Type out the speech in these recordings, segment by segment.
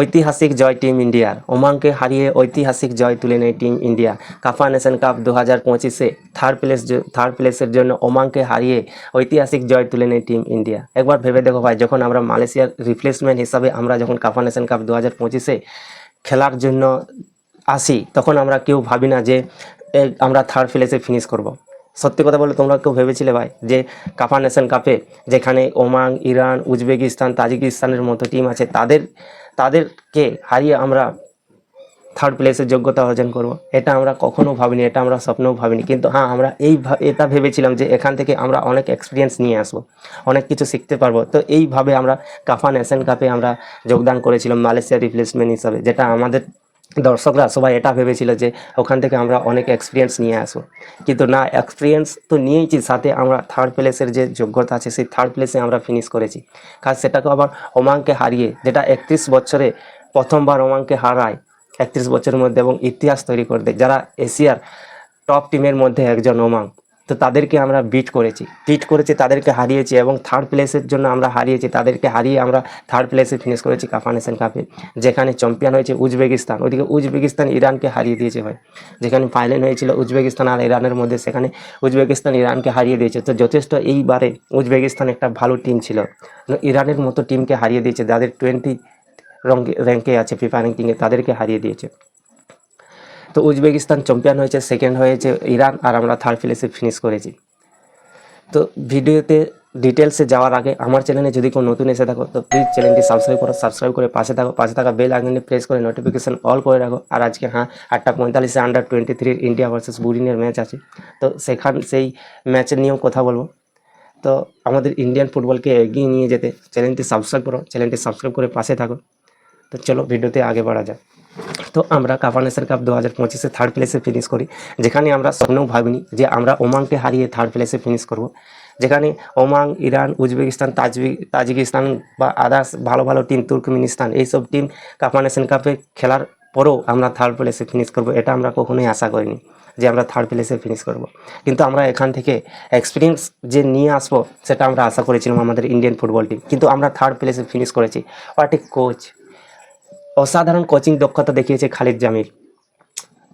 ঐতিহাসিক জয় টিম ইন্ডিয়ার ওমানকে হারিয়ে ঐতিহাসিক জয় তুলে নেয় team India. CAFA nation cup দু হাজার পঁচিশে থার্ড প্লেস থার্ড প্লেসের জন্য ওমানকে হারিয়ে ঐতিহাসিক জয় তুলে নেয় টিম ইন্ডিয়া। একবার ভেবে দেখো ভাই, যখন আমরা মালয়েশিয়ার রিপ্লেসমেন্ট হিসাবে আমরা যখন কাফা নেশন কাপ দু হাজার পঁচিশে খেলার জন্য আসি, তখন আমরা কেউ ভাবি না যে আমরা থার্ড প্লেসে ফিনিশ করব। সত্যি কথা বলে তোমরা কেউ ভেবেছিলে ভাই যে কাফা নেশন কাপে যেখানে ওমান, ইরান, উজবেকিস্তান, তাজিকিস্তানের মতো টিম আছে, তাদের, তাদেরকে হারিয়ে আমরা থার্ড প্লেসের যোগ্যতা অর্জন করব? এটা আমরা কখনো ভাবিনি, এটা আমরা স্বপ্নেও ভাবিনি। কিন্তু হ্যাঁ আমরা এই এটা ভেবেছিলাম যে এখান থেকে আমরা অনেক এক্সপিরিয়েন্স নিয়ে আসব, অনেক কিছু শিখতে পারব। তো এইভাবে আমরা কাফা নেশন কাপে আমরা যোগদান করেছিলাম মালয়েশিয়া রিপ্লেসমেন্ট হিসাবে, যেটা আমাদের দর্শকরা, সবাই এটা ভেবেছিল যে ওখান থেকে আমরা অনেক এক্সপিরিয়েন্স নিয়ে আসব। কিন্তু না এক্সপিরিয়েন্স তো নিয়েইছি, সাথে আমরা থার্ড প্লেসের যে যোগ্যতা আছে, সেই থার্ড প্লেসে আমরা ফিনিশ করেছি। কাজ সেটাকে আবার ওমানকে হারিয়ে, যেটা একত্রিশ বছরে প্রথমবার ওমানকে হারায়, একত্রিশ বছরের মধ্যে এবং ইতিহাস তৈরি করে দেয়। যারা এশিয়ার টপ টিমের মধ্যে একজন ওমাং তো তাদেরকে আমরা বিট করেছি। বিট করেছি, তাদেরকে হারিয়েছি এবং থার্ড প্লেসের জন্য আমরা হারিয়েছি। তাদেরকে হারিয়ে আমরা থার্ড প্লেসে ফিনিশ করেছি কাফা নেশন কাপে যেখানে চ্যাম্পিয়ন হয়েছে উজবেকিস্তান। ওইদিকে উজবেকিস্তান ইরানকে হারিয়ে দিয়েছে ভাই। যেখানে ফাইনাল হয়েছিল উজবেকিস্তান আর ইরানের মধ্যে, সেখানে উজবেকিস্তান ইরানকে হারিয়ে দিয়েছে। তো যথেষ্ট এইবারে উজবেকিস্তান একটা ভালো টিম ছিল। ইরানের মতো টিমকে হারিয়ে দিয়েছে। যাদের টোয়েন্টি র্যাঙ্কে আছে ফিফা র্যাঙ্কিংয়ে তাদেরকে হারিয়ে দিয়েছে। তো উজবেকিস্তান চ্যাম্পিয়ন হয়েছে সেকেন্ড হয়েছে ইরান আর আমরা থার্ড প্লেসে ফিনিশ করেছি। তো ভিডিওতে ডিটেলসে যাওয়ার আগে আমার চ্যানেলে যদি কোনো নতুন এসে থাকো, তো প্লিজ চ্যানেলটি সাবস্ক্রাইব করো সাবস্ক্রাইব করে পাশে থাকো, পাশে থাকা বেল আইকনে প্রেস করে নোটিফিকেশন অল করে রাখো। আর আজকে হ্যাঁ আটটা পঁয়তাল্লিশে আন্ডার টোয়েন্টি থ্রির ইন্ডিয়া ভার্সেস বুরিনের ম্যাচ আছে। তো সেখান, সেই ম্যাচের নিয়েও কথা বলব। তো আমাদের ইন্ডিয়ান ফুটবলকে এগিয়ে নিয়ে যেতে চ্যানেলটি সাবস্ক্রাইব করো চ্যানেলটি সাবস্ক্রাইব করে পাশে থাকো। তো চলো ভিডিওতে আগে বাড়া যাক। তো আমরা কাপা নেশন কাপ দু হাজার পঁচিশে থার্ড প্লেসে ফিনিশ করি। যেখানে আমরা স্বপ্নেও ভাবিনি যে আমরা ওমাংকে হারিয়ে থার্ড প্লেসে ফিনিশ করব। যেখানে ওমান ইরান, উজবেকিস্তান, তাজবি তাজিকিস্তান বা আদার্স ভালো ভালো টিম তুর্কমেনিস্তান, এইসব টিম কাপা নেশন কাপে খেলার পরেও আমরা থার্ড প্লেসে ফিনিশ করব। এটা আমরা কখনোই আশা করিনি যে আমরা থার্ড প্লেসে ফিনিশ করব। কিন্তু আমরা এখান থেকে এক্সপিরিয়েন্স যে নিয়ে আসব, সেটা আমরা আশা করেছিলাম আমাদের ইন্ডিয়ান ফুটবল টিম কিন্তু আমরা থার্ড প্লেসে ফিনিশ করেছি। হোয়াট এ কোচ অসাধারণ কোচিং দক্ষতা দেখিয়েছে খালিদ জামিল।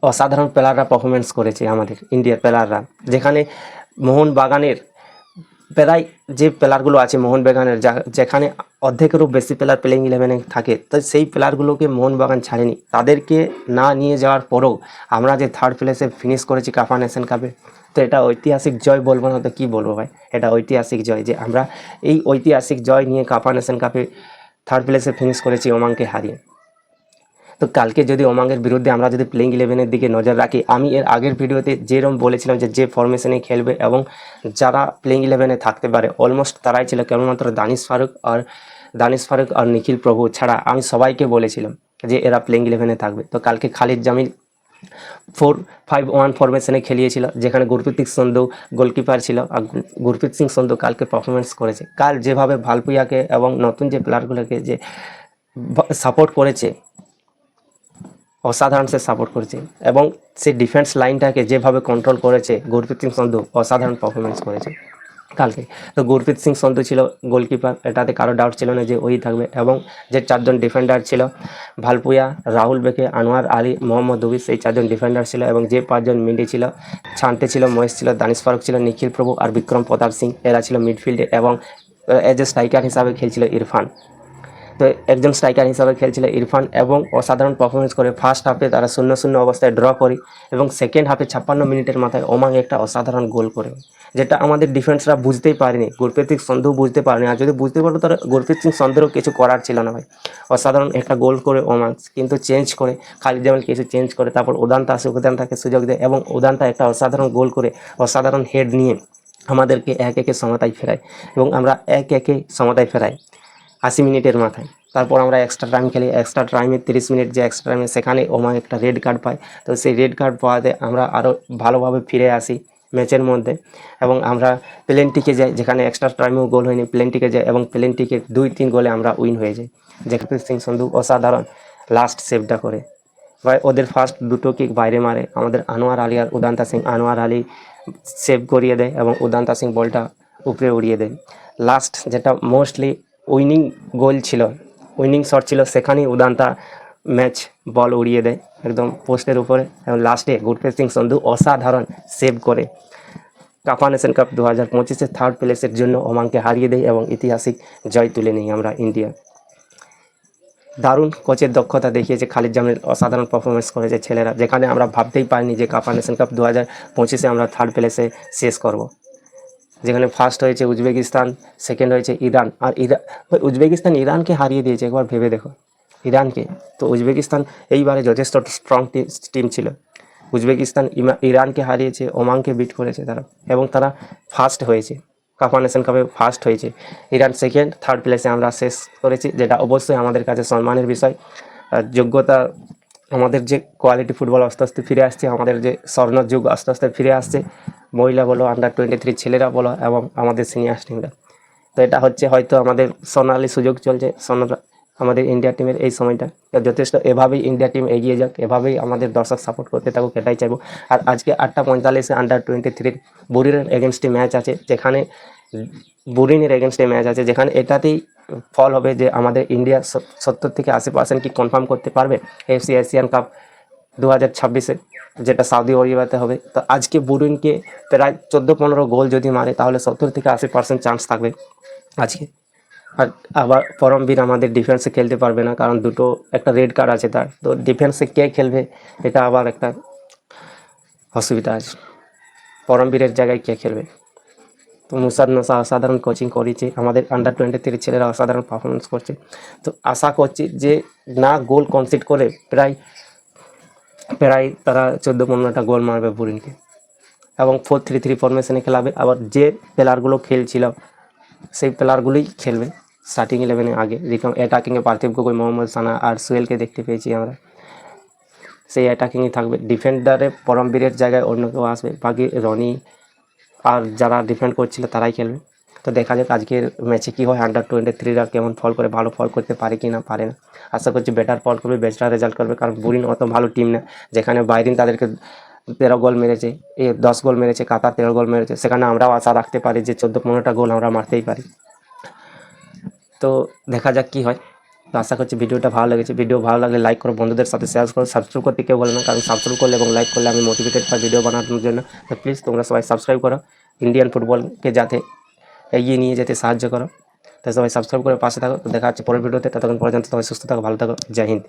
অসাধারণ প্লেয়াররা পারফরমেন্স করেছে আমাদের ইন্ডিয়ার প্লেয়াররা। যেখানে মোহন বাগানের প্রায় যে প্লেয়ারগুলো আছে মোহন বাগানের যা- যেখানে অর্ধেকেরও বেশি প্লেয়ার প্লেইং ইলেভেনে থাকে, তো সেই প্লেয়ারগুলোকে মোহন বাগান ছাড়েনি। তাদেরকে না নিয়ে যাওয়ার পরেও আমরা যে থার্ড প্লেসে ফিনিশ করেছি কাফা নেশন কাপে তো এটা ঐতিহাসিক জয় বলব না তো কী বলব ভাই? এটা ঐতিহাসিক জয় যে আমরা এই ঐতিহাসিক জয় নিয়ে কাফা নেশন কাপে থার্ড প্লেসে ফিনিশ করেছি ওমানকে হারিয়ে। তো কালকে যদি ওমাঙ্গের বিরুদ্ধে আমরা যদি প্লেইং ইলেভেনের দিকে নজর রাখি, আমি এর আগের ভিডিওতে যেরকম বলেছিলাম যে যে ফরমেশনে খেলবে এবং যারা প্লেইং ইলেভেনে থাকতে পারে অলমোস্ট তারাই ছিল কেবলমাত্র দানিশ ফারুক আর দানিশ ফারুক আর নিখিল প্রভু ছাড়া আমি সবাইকে বলেছিলাম যে, এরা প্লেইং ইলেভেনে থাকবে। তো কালকে Khalid Jamil four five one ফরমেশনে খেলিয়েছিল, যেখানে গুরপ্রীত সিং সন্ধু গোলকিপার ছিল আর গুরপ্রীত সিং সন্ধু কালকে পারফরমেন্স করেছে। কাল যেভাবে ভালপুয়াকে এবং নতুন যে প্লেয়ারগুলোকে যে সাপোর্ট করেছে অসাধারণ সে সাপোর্ট করেছে এবং সে ডিফেন্স লাইনটাকে যেভাবে কন্ট্রোল করেছে, গুরপ্রীত সিং সন্ধু অসাধারণ পারফরমেন্স করেছে কালকে। তো গুরপ্রীত সিং সন্ধু ছিল গোলকিপার এটাতে কারও ডাউট ছিল না যে ওই থাকবে এবং যে চারজন ডিফেন্ডার ছিল ভালপুয়া রাহুল বেকে, আনোয়ার আলী, মোহাম্মদ দবিস সেই চারজন ডিফেন্ডার ছিল এবং যে পাঁচজন মিডি ছিল ছান্তে ছিল, মহেশ ছিল, দানিশ ফারুক ছিল, নিখিল প্রভু আর বিক্রম প্রতাপ সিং, এরা ছিল মিডফিল্ডে এবং এজ এ স্ট্রাইকার হিসাবে খেলছিল ইরফান। তো একজন স্ট্রাইকার হিসাবে খেলছিল ইরফান এবং অসাধারণ পারফরমেন্স করে ফার্স্ট হাফে তারা শূন্য শূন্য অবস্থায় ড্র করে এবং সেকেন্ড হাফে ছাপ্পান্ন মিনিটের মাথায় ওমাং একটা অসাধারণ গোল করে। যেটা আমাদের ডিফেন্সরা বুঝতেই পারেনি, গুরপ্রীত সিং সন্ধু বুঝতে পারেনি। আর যদি বুঝতে পারতো তাহলে গুরপ্রীত সিং সন্ধুরও কিছু করার ছিল না ভাই। অসাধারণ একটা গোল করে ওমাং, কিন্তু চেঞ্জ করে, খালিদ জামাল কিছু চেঞ্জ করে, তারপর উদান্তা আসে উদান্তাকে সুযোগ দেয় এবং উদান্তা একটা অসাধারণ গোল করে, অসাধারণ হেড নিয়ে আমাদেরকে এক একে সমতায় ফেরায় এবং আমরা এক একে সমতায় ফেরাই। আশি মিনিটের মাথায়। তারপর আমরা এক্সট্রা টাইম খেলি। এক্সট্রা টাইমে তিরিশ মিনিট যে এক্সট্রা টাইমে সেখানে ওমা একটা রেড কার্ড পায়। তো সেই রেড কার্ড পাওয়াতে আমরা আরও ভালোভাবে ফিরে আসি ম্যাচের মধ্যে। এবং আমরা প্লেনটিকে যাই, যেখানে এক্সট্রা টাইমেও গোল হয়নি প্লেনটিকে যাই এবং প্লেনটিকে দুই তিন গোলে আমরা উইন হয়ে যাই। যেখানে সিং সন্ধু অসাধারণ লাস্ট সেভটা করে। ভাই, ওদের ফার্স্ট দুটো কিক বাইরে মারে। আমাদের আনোয়ার আলী আর উদান্তা সিং। আনোয়ার আলী সেভ করিয়ে দেয় এবং উদান্তা সিং বলটা উপরে উড়িয়ে দেয়। লাস্ট যেটা মোস্টলি উইনিং গোল ছিল। উইনিং শট ছিল, সেখানেই উদান্তা ম্যাচ বল উড়িয়ে দেয় একদম পোস্টের উপরে। এবং লাস্টে গুরপ্রীত সিং সন্ধু অসাধারণ সেভ করে। কাপা নেশন কাপ দু হাজার পঁচিশে থার্ড প্লেসের জন্য ওমানকে হারিয়ে দেয় এবং ঐতিহাসিক জয় তুলে নিই আমরা ইন্ডিয়া। দারুণ কোচের দক্ষতা দেখিয়েছে খালিদ জামিল, অসাধারণ পারফরমেন্স করেছে ছেলেরা। যেখানে আমরা ভাবতেই পারিনি যে কাপা নেশন কাপ দু হাজার পঁচিশে আমরা থার্ড প্লেসে শেষ করব। যেখানে ফার্স্ট হয়েছে উজবেকিস্তান সেকেন্ড হয়েছে ইরান। আর ইরান উজবেকিস্তান ইরানকে হারিয়ে দিয়েছে, একবার ভেবে দেখো। ইরানকে। তো উজবেকিস্তান এইবারে যথেষ্ট স্ট্রং টিম ছিল। উজবেকিস্তান ইরানকে হারিয়েছে, ওমানকে বিট করেছে তারা। এবং তারা ফার্স্ট হয়েছে। কাপা নেশন কাপে ফার্স্ট হয়েছে। ইরান সেকেন্ড থার্ড প্লেসে আমরা শেষ করেছি, যেটা অবশ্যই আমাদের কাছে সম্মানের বিষয়। যোগ্যতা আমাদের যে কোয়ালিটি ফুটবল আস্তে আস্তে ফিরে আসছে, আমাদের যে স্বর্ণ যুগ আস্তে আস্তে ফিরে আসছে, মহিলা বলো আন্ডার টোয়েন্টি থ্রি ছেলেরা বলো এবং আমাদের সিনিয়র টিমরা তো এটা হচ্ছে হয়তো আমাদের সোনালি সুযোগ চলছে, সোনারা আমাদের ইন্ডিয়া টিমের এই সময়টা। যথেষ্ট, এভাবেই ইন্ডিয়া টিম এগিয়ে যাক, এভাবেই আমাদের দর্শক সাপোর্ট করতে থাকুক, এটাই চাইব। আর আজকে আটটা পঁয়তাল্লিশে আন্ডার টোয়েন্টি থ্রির বুরিনের এগেনস্টে ম্যাচ আছে, যেখানে বুরিনের এগেনস্টে ম্যাচ আছে, যেখানে এটাতেই ফল হবে যে আমাদের ইন্ডিয়া সত্তর থেকে আশি পার্সেন্ট কি কনফার্ম করতে পারবে? এফসি এশিয়ান কাপ দু হাজার ছাব্বিশে, যেটা সাউদি আরবিয়াতে হবে। তো আজকে বুরিনকে প্রায় চোদ্দ পনেরো গোল যদি মারে, তাহলে সত্তর থেকে আশি পার্সেন্ট চান্স থাকবে আজকে। আর আবার পরমবীর আমাদের ডিফেন্সে খেলতে পারবে না, কারণ দুটো একটা রেড কার্ড আছে তার। তো ডিফেন্সে কে খেলবে, এটা আবার একটা অসুবিধা আছে। পরমবীরের জায়গায় কে খেলবে? তো মুসাদ অসাধারণ কোচিং করেছে। আমাদের আন্ডার টোয়েন্টি থ্রি ছেলেরা অসাধারণ পারফরমেন্স করছে। তো আশা করছি যে না গোল কনসিড করে প্রায় প্রায় তারা চোদ্দ পনেরোটা গোল মারবে বুরিনকে। এবং ফোর থ্রি থ্রি ফরমেশনে খেলাবে। আবার যে প্লেয়ারগুলো খেলছিল, সেই প্লেয়ারগুলোই খেলবে। স্টার্টিং ইলেভেনে আগে। যেরকম অ্যাটাকিংয়ে পার্থিব গগৈ, মোহাম্মদ সানা আর সুয়েলকে দেখতে পেয়েছি আমরা। সেই অ্যাটাকিংয়ে থাকবে। ডিফেন্ডারে পরম পরমবীরের জায়গায় অন্য কেউ আসবে। বাকি রনি আর যারা ডিফেন্ড করছিল তারাই খেলবে। তো দেখা যাক আজকের ম্যাচে কী হয়। আন্ডার টোয়েন্টি থ্রিরা কেমন ফল করে, ভালো ফল করতে পারে কি না পারে না। আশা করছি বেটার ফল করবে বেটার রেজাল্ট করবে। কারণ বুরিন অত ভালো টিম না। যেখানে বাইরিন তাদেরকে তেরো গোল মেরেছে, এ দশ গোল মেরেছে, কাতার তেরো গোল মেরেছে। সেখানে আমরাও আশা রাখতে পারি যে চোদ্দ পনেরোটা গোল আমরা মারতেই পারি। তো দেখা যাক কী হয়। তো আশা করছি ভিডিওটা ভালো লেগেছে। ভিডিও ভালো লাগলে লাইক করো, বন্ধুদের সাথে শেয়ার করো সাবস্ক্রাইব করতে কেউ বলে না, কারণ সাবস্ক্রাইব করলে এবং লাইক করলে আমি মোটিভেটেড পাই ভিডিও বানানোর জন্য। তো প্লিজ তোমরা সবাই সাবস্ক্রাইব করো। ইন্ডিয়ান ফুটবলকে যাতে এগিয়ে নিয়ে যেতে সাহায্য করো। তো সবাই সাবস্ক্রাইব করে পাশে থাকো। তো দেখা হচ্ছে পরের ভিডিওতে। ততক্ষণ পর্যন্ত সবাই সুস্থ থাকো, ভালো থাকো। জয় হিন্দ।